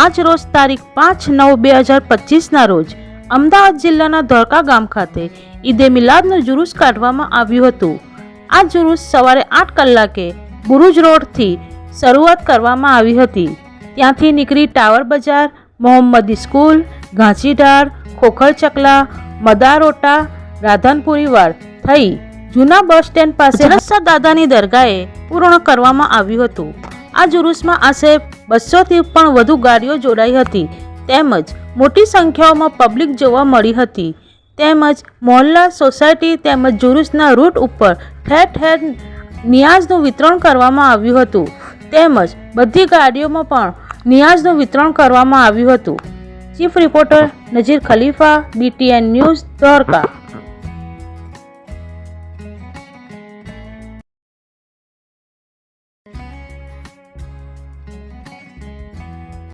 આજ રોજ તારીખ પાંચ નવ બે હજાર પચીસના રોજ અમદાવાદ જિલ્લાના ધોળકા ગામ ખાતે ઈદે મિલાદનું જુલુસ કાઢવામાં આવ્યું હતું. આ જુલુસ સવારે આઠ કલાકે બુરુજ રોડથી શરૂઆત કરવામાં આવી હતી. ત્યાંથી નીકળી ટાવર બજાર, મોહમ્મદી સ્કૂલ ઘાંચીઢાળ ખોખર ચકલા મદારોટા રાધનપુરી વાડ થઈ જૂના બસ સ્ટેન્ડ પાસે રસ્સા દાદાની દરગાહે પૂર્ણ કરવામાં આવ્યું હતું. આ જુલુસમાં આશરે બસોથી પણ વધુ ગાડીઓ જોડાઈ હતી. તેમજ મોટી સંખ્યાઓમાં પબ્લિક જોવા મળી હતી. તેમજ મોહલ્લા સોસાયટી તેમજ જુલુસના રૂટ ઉપર ઠેર ઠેર નિયાઝનું વિતરણ કરવામાં આવ્યું હતું. તેમજ બધી ગાડીઓમાં પણ નિયાઝનું વિતરણ કરવામાં આવ્યું હતું. Chief reporter Nazir Khalifa BTN news Dwarka.